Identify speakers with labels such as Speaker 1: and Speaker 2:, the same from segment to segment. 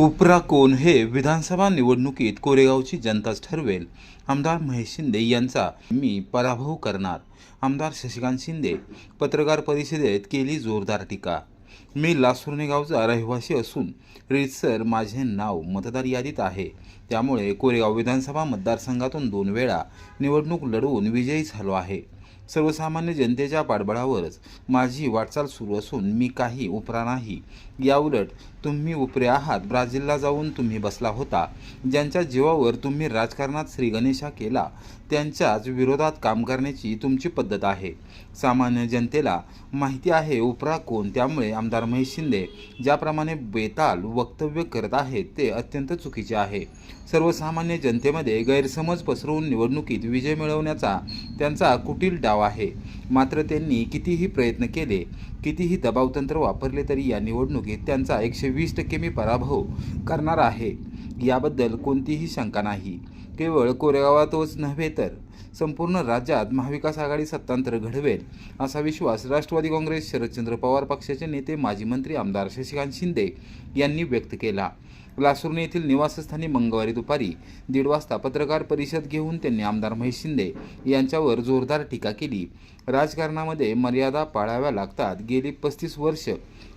Speaker 1: उपरा कोण हे विधानसभा निवडणुकीत कोरेगावची जनताच ठरवेल. आमदार महेश शिंदे यांचा मी पराभव करणार. आमदार शशिकांत शिंदे पत्रकार परिषदेत केली जोरदार टीका. मी लासुर्णे गावचा रहिवासी असून रीतसर माझे नाव मतदार यादीत आहे. त्यामुळे कोरेगाव विधानसभा मतदारसंघातून दोन वेळा निवडणूक लढवून विजयी झालो आहे. सर्वसामान्य जनतेच्या पाठबळावरच माझी वाटचाल सुरू असून मी काही उपरा नाही. याउलट तुम्ही उपरे आहात. ब्राझीलला जाऊन तुम्ही बसला होता. ज्यांच्या जीवावर तुम्ही राजकारणात श्रीगणेशा केला त्यांच्याच विरोधात काम करण्याची तुमची पद्धत आहे. सामान्य जनतेला माहिती आहे उपरा कोण त्यामुळे आमदार महेश शिंदे ज्याप्रमाणे बेताल वक्तव्य करत आहेत ते अत्यंत चुकीचे आहे. सर्वसामान्य जनतेमध्ये गैरसमज पसरवून निवडणुकीत विजय मिळवण्याचा त्यांचा कुटील डाव आहे. मात्र त्यांनी कितीही प्रयत्न केले कितीही दबावतंत्र वापरले तरी या निवडणुकीत त्यांचा एकशे वीस टक्के मी पराभव करणार आहे. याबद्दल कोणतीही शंका नाही. केवळ कोरेगावातच नव्हे तर संपूर्ण राज्यात महाविकास आघाडी सत्तांतर घडवेल असा विश्वास राष्ट्रवादी काँग्रेस शरदचंद्र पवार पक्षाचे नेते माजी मंत्री आमदार शशिकांत शिंदे यांनी व्यक्त केला. लासुर्णे येथील निवासस्थानी मंगळवारी दुपारी दीड वाजता पत्रकार परिषद घेऊन त्यांनी आमदार महेश शिंदे यांच्यावर जोरदार टीका केली. राजकारणामध्ये मर्यादा पाळाव्या लागतात. गेली पस्तीस वर्ष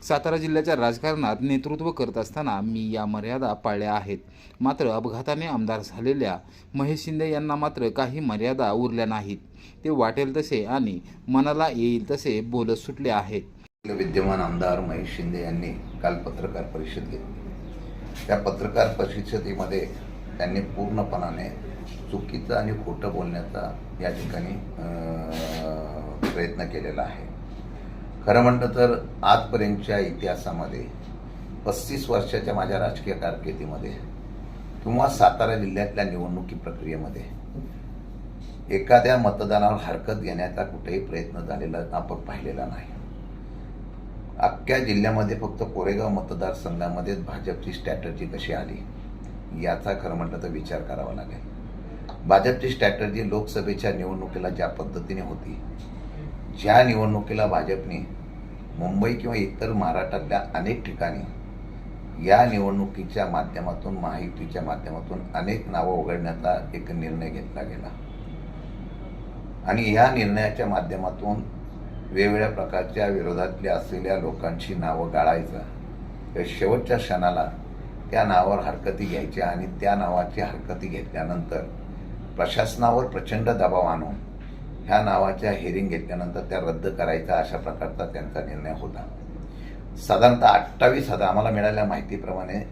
Speaker 1: सातारा जिल्ह्याच्या राजकारणात नेतृत्व करत असताना मी या मर्यादा पाळल्या आहेत. मात्र अपघाताने आमदार झालेल्या महेश शिंदे यांना मात्र काही मर्यादा उरल्या नाहीत. ते वाटेल तसे आणि मनाला येईल तसे बोलत सुटले आहेत.
Speaker 2: विद्यमान आमदार महेश शिंदे यांनी काल पत्रकार परिषद घेतली. त्या पत्रकार परिषदेमध्ये त्यांनी पूर्णपणाने चुकीचं आणि खोटं बोलण्याचा या ठिकाणी प्रयत्न केलेला आहे. खरं म्हटलं तर आजपर्यंतच्या इतिहासामध्ये पस्तीस वर्षाच्या माझ्या राजकीय कारकिर्दीमध्ये किंवा सातारा जिल्ह्यातल्या निवडणुकी प्रक्रियेमध्ये एखाद्या मतदानावर हरकत घेण्याचा कुठेही प्रयत्न झालेला आपण पाहिलेला नाही. अख्ख्या जिल्ह्यामध्ये फक्त कोरेगाव मतदारसंघामध्ये भाजपची स्ट्रॅटर्जी कशी आली याचा खरं म्हटलं तर विचार करावा लागेल. भाजपची स्ट्रॅटर्जी लोकसभेच्या निवडणुकीला ज्या पद्धतीने होती ज्या निवडणुकीला भाजपने मुंबई किंवा इतर महाराष्ट्रातल्या अनेक ठिकाणी या निवडणुकीच्या माध्यमातून माहितीच्या माध्यमातून अनेक नावं उघडण्याचा एक निर्णय घेतला गेला. आणि या निर्णयाच्या माध्यमातून वेगवेगळ्या प्रकारच्या विरोधातल्या असलेल्या लोकांची नावं गाळायचं. तर शेवटच्या क्षणाला त्या नावावर हरकती घ्यायच्या आणि त्या नावाची हरकती घेतल्यानंतर प्रशासनावर प्रचंड दबाव आणून ह्या नावाच्या हेरिंग घेतल्यानंतर त्या रद्द करायचा अशा प्रकारचा त्यांचा निर्णय होता. साधारणतः अठ्ठावीस हजार आम्हाला मिळालेल्या माहितीप्रमाणे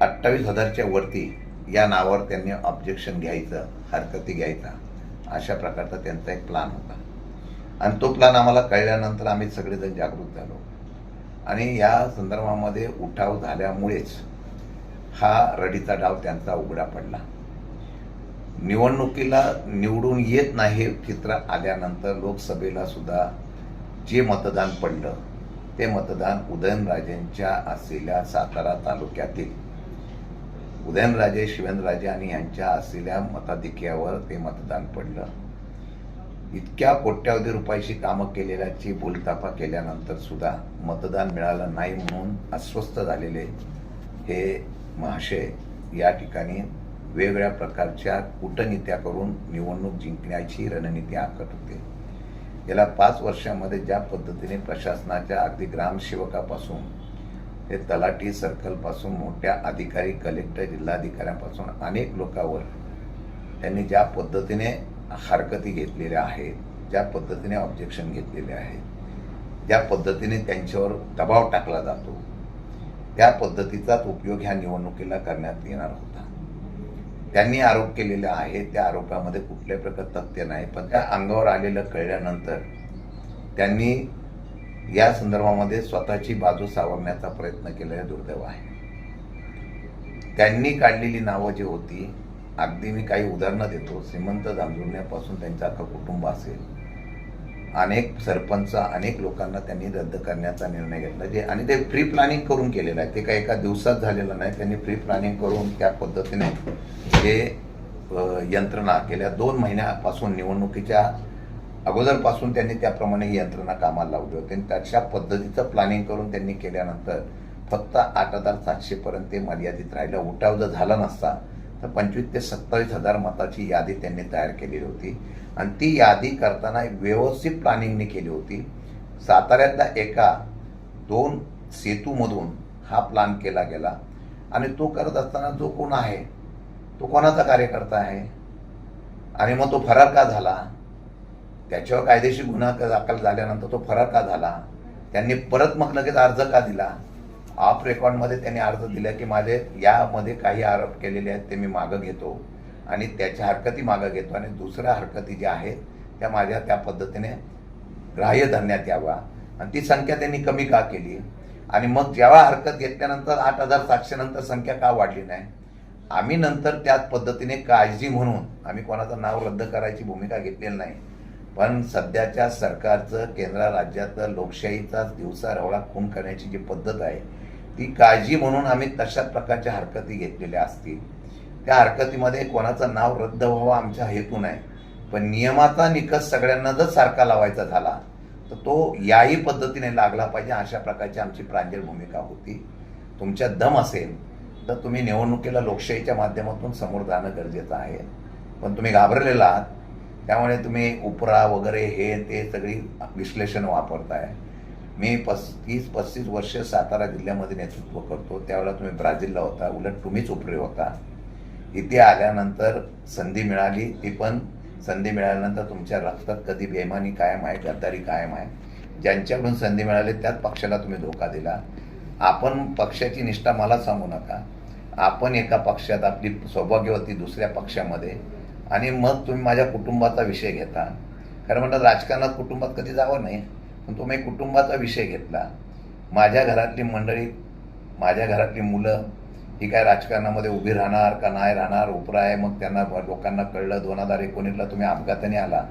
Speaker 2: अठ्ठावीस हजारच्या वरती या नावावर त्यांनी ऑब्जेक्शन घ्यायचं हरकती घ्यायचा अशा प्रकारचा त्यांचा एक प्लान होता. आणि तो प्लान आम्हाला कळल्यानंतर आम्ही सगळेजण जागृत झालो. आणि या संदर्भामध्ये उठाव झाल्यामुळेच हा रडीचा डाव त्यांचा उघडा पडला. निवडणुकीला निवडून येत नाही चित्र आल्यानंतर लोकसभेला सुद्धा जे मतदान पडलं ते मतदान उदयनराजेंच्या असलेल्या सातारा तालुक्यातील उदयनराजे शिवेंद्रराजे आणि यांच्या असलेल्या मताधिक्यावर ते मतदान पडलं. इतक्या कोट्यावधी रुपयाची कामं केलेल्याची बोलताफा केल्यानंतर सुद्धा मतदान मिळालं नाही म्हणून अस्वस्थ झालेले हे महाशय या ठिकाणी वेगवेगळ्या प्रकारच्या कूटनीत्या करून निवडणूक जिंकण्याची रणनीती आखत होते. गेल्या पाच वर्षामध्ये ज्या पद्धतीने प्रशासनाच्या अगदी ग्रामसेवकापासून ते तलाठी सर्कलपासून मोठ्या अधिकारी कलेक्टर जिल्हाधिकाऱ्यांपासून अनेक लोकांवर त्यांनी ज्या पद्धतीने हरकती घेतलेल्या आहेत ज्या पद्धतीने ऑब्जेक्शन घेतलेले आहेत ज्या पद्धतीने त्यांच्यावर दबाव टाकला जातो त्या पद्धतीचाच उपयोग ह्या निवडणुकीला करण्यात येणार होता. त्यांनी आरोप केलेले आहे त्या आरोपामध्ये कुठल्याही प्रकार तथ्य नाही पण त्या अंगावर आलेलं कळल्यानंतर त्यांनी या संदर्भामध्ये स्वतःची बाजू सावरण्याचा प्रयत्न केलेला दुर्दैव आहे. त्यांनी काढलेली नावं जी होती अगदी मी काही उदाहरणं देतो. श्रीमंत जांजुळण्यापासून त्यांचं अख्खं कुटुंब असेल. अनेक सरपंच अनेक लोकांना त्यांनी रद्द करण्याचा निर्णय घेतला. जे आणि ते प्री प्लॅनिंग करून केलेलं आहे. ते काही एका दिवसात झालेलं नाही. त्यांनी प्री प्लॅनिंग करून त्या पद्धतीने हे यंत्रणा गेल्या दोन महिन्यापासून निवडणुकीच्या अगोदरपासून त्यांनी त्याप्रमाणे ही यंत्रणा कामाला लावली होती. आणि त्याच्या पद्धतीचं प्लॅनिंग करून त्यांनी केल्यानंतर फक्त आठ हजार सातशेपर्यंत ते मर्यादित राहिलं. उठाव जर झाला नसता तर पंचवीस ते सत्तावीस हजार मताची यादी त्यांनी तयार केलेली होती. आणि ती यादी करताना एक व्यवस्थित प्लॅनिंगने केली होती. साताऱ्यातल्या एका दोन सेतूमधून हा प्लान केला गेला. आणि तो करत असताना जो कोण आहे तो कोणाचा कार्यकर्ता आहे? आणि मग तो फरार का झाला? त्याच्यावर कायदेशीर गुन्हा दाखल झाल्यानंतर तो फरार का झाला? त्यांनी परत मग लगेच अर्ज का दिला? ऑफ रेकॉर्डमध्ये त्यांनी अर्ज दिला की माझे यामध्ये काही आरोप केलेले आहेत ते मी मागं घेतो आणि त्याच्या हरकती मागं घेतो आणि दुसऱ्या हरकती ज्या आहेत त्या माझ्या त्या पद्धतीने ग्राह्य धरण्यात यावा. आणि ती संख्या त्यांनी कमी का केली? आणि मग जेव्हा हरकत घेतल्यानंतर आठ हजार सातशे नंतर संख्या का वाढली नाही? आम्ही नंतर त्याच पद्धतीने काळजी म्हणून आम्ही कोणाचं नाव रद्द करायची भूमिका घेतलेली नाही पण सध्याच्या सरकारचं केंद्र राज्यात लोकशाहीचा दिवसा रवळा खून करण्याची जी पद्धत आहे ती काळजी म्हणून आम्ही तशाच प्रकारच्या हरकती घेतलेल्या असतील. त्या हरकतीमध्ये कोणाचं नाव रद्द व्हावं आमच्या हेतू नाही. पण नियमाचा निकष सगळ्यांना जर सारखा लावायचा झाला तर तो याही पद्धतीने लागला पाहिजे अशा प्रकारची आमची प्रांजळ भूमिका होती. तुमच्या दम असेल तर तुम्ही निवडणुकीला लोकशाहीच्या माध्यमातून समोर जाणं गरजेचं आहे. पण तुम्ही घाबरलेला आहात त्यामुळे तुम्ही उपरा वगैरे हे ते सगळी विश्लेषण वापरताय. मी पस्तीस पस्तीस वर्ष सातारा जिल्ह्यामध्ये नेतृत्व करतो. त्यावेळेला तुम्ही ब्राझीलला होता. उलट तुम्हीच उपरे होता. इथे आल्यानंतर संधी मिळाली. ती पण संधी मिळाल्यानंतर तुमच्या रक्तात कधी बेमानी कायम आहे गद्दारी कायम आहे? ज्यांच्याकडून संधी मिळाली त्याच पक्षाला तुम्ही धोका दिला. आपण पक्षाची निष्ठा मला सांगू नका. आपण एका पक्षात आपली सौभाग्यवती दुसऱ्या पक्षामध्ये आणि मग तुम्ही माझ्या कुटुंबाचा विषय घेता. खरं म्हणतात राजकारणात कुटुंबात कधी जावं नाही. पण तुम्ही कुटुंबाचा विषय घेतला. माझ्या घरातली मंडळी माझ्या घरातली मुलं ही काय राजकारणामध्ये उभी राहणार का नाही राहणार उपरा आहे मग त्यांना लोकांना कळलं दोन हजार एकोणीसला तुम्ही अपघाताने आला.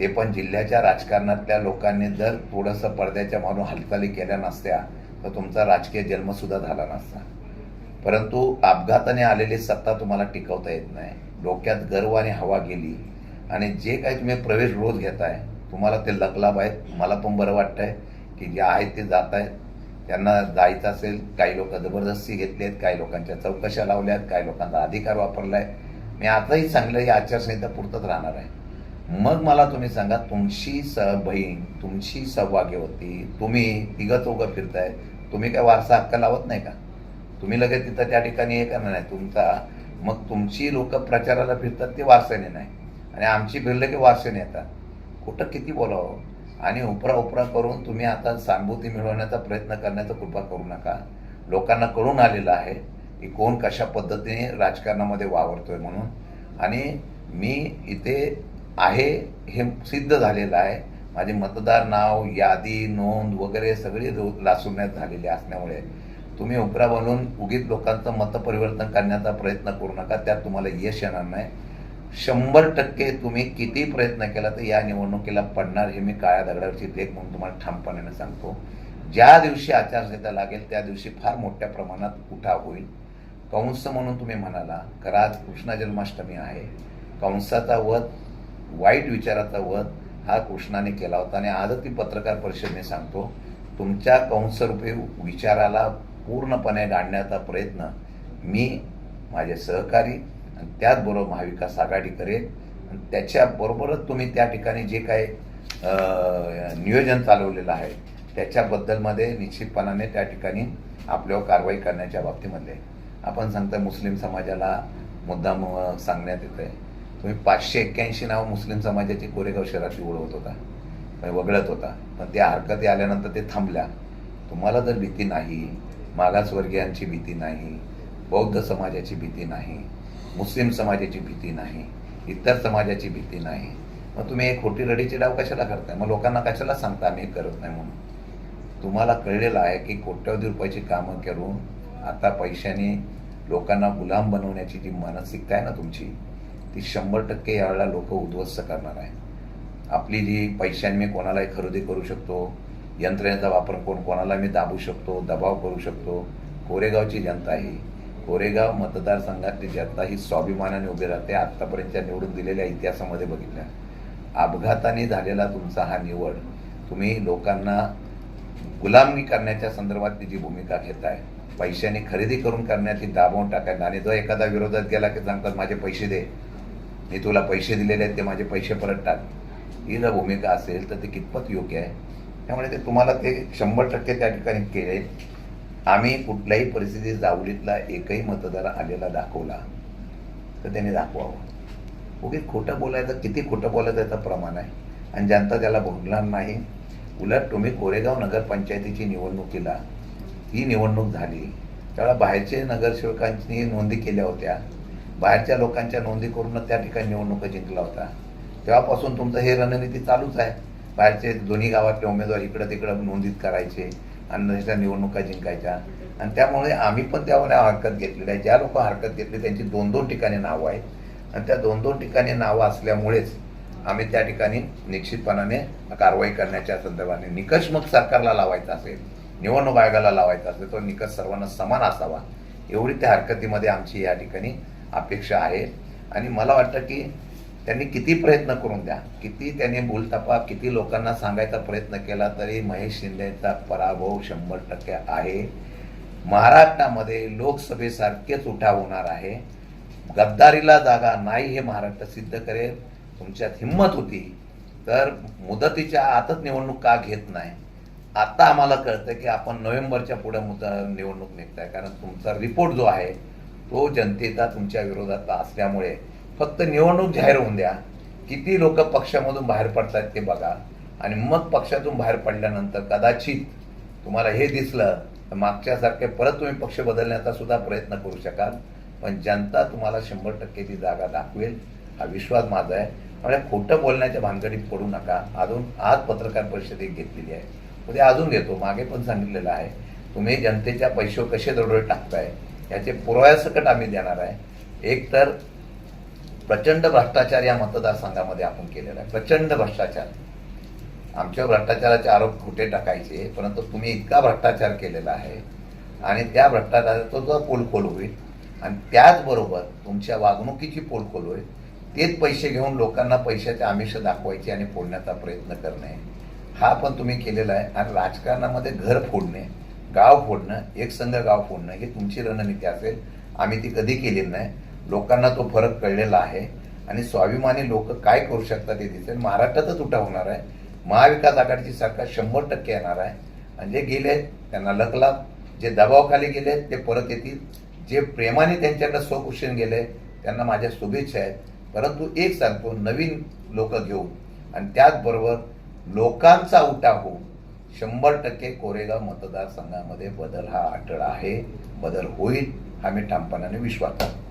Speaker 2: ते पण जिल्ह्याच्या राजकारणातल्या लोकांनी जर थोडंसं पडद्याच्या मारून हालचाली केल्या नसत्या तर तुमचा राजकीय जन्मसुद्धा झाला नसता. परंतु अपघाताने आलेली सत्ता तुम्हाला टिकवता येत नाही. डोक्यात गर्व आणि हवा गेली. आणि जे काही तुम्ही प्रवेश रोज घेताय तुम्हाला ते लकलाभ आहेत मला पण बरं वाटतंय की जे आहेत ते जात आहेत त्यांना जायचं असेल काही लोक जबरदस्ती घेतली आहेत काही लोकांच्या चौकशा लावल्या आहेत काही लोकांचा अधिकार वापरला आहे मी आताही सांगलं ही आचारसंहिता पुरतच राहणार आहे. मग मला तुम्ही सांगा तुमची स बहीण तुमची सौभाग्यवती तुम्ही तिघं चौघं फिरताय तुम्ही काय वारसा हक्क लावत नाही का? तुम्ही लगेच तिथं त्या ठिकाणी हे करणार नाही. तुमचा मग तुमची लोक प्रचाराला फिरतात ते वारसेने नाही. आणि आमची फिरलं की वारसेने येतात. कुठं किती बोलावं? आणि उपरा उपरा करून तुम्ही आता सहानुभूती मिळवण्याचा प्रयत्न करण्याचा कृपा करू नका. लोकांना कळून आलेलं आहे की कोण कशा पद्धतीने राजकारणामध्ये वावरतोय म्हणून. आणि मी इथे आहे हे सिद्ध झालेलं आहे. माझे मतदार नाव यादी नोंद वगैरे सगळी लासुण्यात झालेली असल्यामुळे. तुम्ही उपरा बनवून उगीच लोकांचं मतपरिवर्तन करण्याचा प्रयत्न करू नका. त्यात तुम्हाला यश येणार नाही. शंभर टक्के तुम्ही किती प्रयत्न केला तर या निवडणुकीला पडणार हे मी काळ्या दगडावरची लेख म्हणून तुम्हाला ठामपणाने सांगतो. ज्या दिवशी आचारसंहिता लागेल त्या दिवशी फार मोठ्या प्रमाणात उठाव होईल. कंस म्हणून तुम्ही म्हणाला तर आज कृष्ण जन्माष्टमी आहे. कंसाचा वध वाईट विचाराचा वध हा कृष्णाने केला होता आणि आजच ती पत्रकार परिषदेने सांगतो तुमच्या कंसरूपी विचाराला पूर्णपणे गाडण्याचा प्रयत्न मी माझे सहकारी आणि त्याचबरोबर महाविकास आघाडी करेल आणि त्याच्याबरोबरच तुम्ही त्या ठिकाणी जे काही नियोजन चालवलेलं आहे त्याच्याबद्दलमध्ये निश्चितपणाने त्या ठिकाणी आपल्यावर कारवाई करण्याच्या बाबतीमध्ये आपण सांगता मुस्लिम समाजाला मुद्दाम सांगण्यात येतं आहे तुम्ही पाचशे एक्क्याऐंशी नावं मुस्लिम समाजाची कोरेगाव शहराची ओळखत होता म्हणजे वगळत होता. पण त्या हरकती आल्यानंतर ते थांबल्या. तुम्हाला जर भीती नाही मागासवर्गीयांची भीती नाही बौद्ध समाजाची भीती नाही मुस्लिम समाजाची भीती नाही इतर समाजाची भीती नाही. मग तुम्ही एक खोटी रडीची डाव कशाला करताय? मग लोकांना कशाला सांगता आम्ही हे करत नाही म्हणून? तुम्हाला कळलेलं आहे की कोट्यवधी रुपयाची कामं करून आता पैशाने लोकांना गुलाम बनवण्याची जी मानसिकता आहे ना तुमची ती शंभर टक्के यावेळेला लोक उद्ध्वस्त करणार आहे आपली जी पैशाने मी कोणालाही खरेदी करू शकतो यंत्रणेचा वापर कोण कोणाला मी दाबू शकतो दबाव करू शकतो कोरेगावची जनता ही. कोरेगाव मतदारसंघातली जनता ही स्वाभिमानाने उभी राहते. आत्तापर्यंतच्या निवडून दिलेल्या इतिहासामध्ये बघितल्या. अपघाताने झालेला तुमचा हा निवड तुम्ही लोकांना गुलामी करण्याच्या संदर्भातली जी भूमिका घेताय पैशाने खरेदी करून करण्याची दाबवून टाकायला आणि जो एखादा विरोधात गेला की सांगतात माझे पैसे दे. मी तुला पैसे दिलेले आहेत ते माझे पैसे परत टाक. ही जर भूमिका असेल तर ते कितपत योग्य आहे? त्यामुळे ते तुम्हाला ते शंभर टक्के त्या ठिकाणी केले. आम्ही कुठल्याही परिस्थितीत जावलीतला एकही मतदार आलेला दाखवला तर त्याने दाखवावं. उगीच खोटं बोलायचं किती खोटं बोलायचं याचं प्रमाण आहे. आणि जनता त्याला भोगणार नाही. उलट तुम्ही कोरेगाव नगरपंचायतीची निवडणुकीला ही निवडणूक झाली. त्यावेळेला बाहेरचे नगरसेवकांनी नोंदी केल्या होत्या. बाहेरच्या लोकांच्या नोंदी करूनच त्या ठिकाणी निवडणुका जिंकला होता. तेव्हापासून तुमचं हे रणनीती चालूच आहे. बाहेरचे दोन्ही गावातले उमेदवार इकडं तिकडं नोंदीत करायचे. अन्नच्या निवडणुका जिंकायच्या आणि त्यामुळे आम्ही पण त्यावर हरकत घेतलेली आहे. ज्या लोक हरकत घेतली त्यांची दोन दोन ठिकाणी नावं आहेत. आणि त्या दोन दोन ठिकाणी नावं असल्यामुळेच आम्ही त्या ठिकाणी निश्चितपणाने कारवाई करण्याच्या संदर्भाने निकष मग सरकारला लावायचा असेल निवडणूक आयोगाला लावायचा असेल तो निकष सर्वांना समान असावा. एवढी त्या हरकतीमध्ये आमची या ठिकाणी अपेक्षा आहे. आणि मला वाटतं की त्यांनी किती प्रयत्न करून द्या. किती त्यांनी बोलतापा किती लोकांना सांगायचा प्रयत्न केला तरी महेश शिंदेचा पराभव शंभर टक्के आहे. महाराष्ट्रामध्ये लोकसभेसारखेच उठाव होणार आहे. गद्दारीला जागा नाही हे महाराष्ट्र सिद्ध करेल. तुमच्यात हिंमत होती. तर मुदतीच्या आतच निवडणूक का घेत नाही? आता आम्हाला कळतं की आपण नोव्हेंबरच्या पुढे मुद निवडणूक निघताय. कारण तुमचा रिपोर्ट जो आहे तो जनतेचा तुमच्या विरोधातला असल्यामुळे फक्त निवडणूक जाहीर होऊन द्या. किती लोक पक्षामधून बाहेर पडतात ते बघा. आणि मग पक्षातून बाहेर पडल्यानंतर कदाचित तुम्हाला हे दिसलं तर मागच्यासारखे परत तुम्ही पक्ष बदलण्याचा सुद्धा प्रयत्न करू शकाल. पण जनता तुम्हाला शंभर टक्के ती जागा दाखवेल. हा विश्वास माझा आहे. म्हणजे खोटं बोलण्याच्या भानगडीत पडू नका. अजून आज पत्रकार परिषद एक घेतलेली आहे. उद्या अजून घेतो. मागे पण सांगितलेलं आहे. तुम्ही जनतेच्या पैसे कसे दरोडे टाकताय? याचे पुराव्यासकट आम्ही देणार आहे. एक तर प्रचंड भ्रष्टाचार या मतदारसंघामध्ये आपण केलेला आहे. प्रचंड भ्रष्टाचार. आमच्यावर भ्रष्टाचाराचे आरोप खोटे टाकायचे परंतु तुम्ही इतका भ्रष्टाचार केलेला आहे. आणि त्या भ्रष्टाचाराचा जो पोलखोल होईल आणि त्याचबरोबर तुमच्या वागणुकीची पोलखोल होईल तेच पैसे घेऊन लोकांना पैशाचे आमिष दाखवायचे आणि फोडण्याचा प्रयत्न करणे हा पण तुम्ही केलेला आहे. आणि राजकारणामध्ये घर फोडणे गाव फोडणं एक संघ गाव फोडणं ही तुमची रणनीती असेल. आम्ही ती कधी केलेली नाही. लोकांना तो फरक कळलेला आहे. आणि स्वाभिमानी लोक काय करू शकतात ते दिसेल. महाराष्ट्रातच उठा होणार आहे. महाविकास आघाडीची सरकार शंभर टक्के येणार आहे. आणि जे गेले त्यांना लकला जे दबावाखाली गेले ते परत येतील. जे प्रेमाने त्यांच्याकडे स्वकुशन गेले त्यांना माझ्या शुभेच्छा आहेत. परंतु एक सांगतो नवीन लोक घेऊ आणि त्याचबरोबर लोकांचा उठा होऊ शंभर टक्के कोरेगाव मतदारसंघामध्ये बदल हा अटळ आहे. बदल होईल हा मी ठामपणाने विश्वास करतो.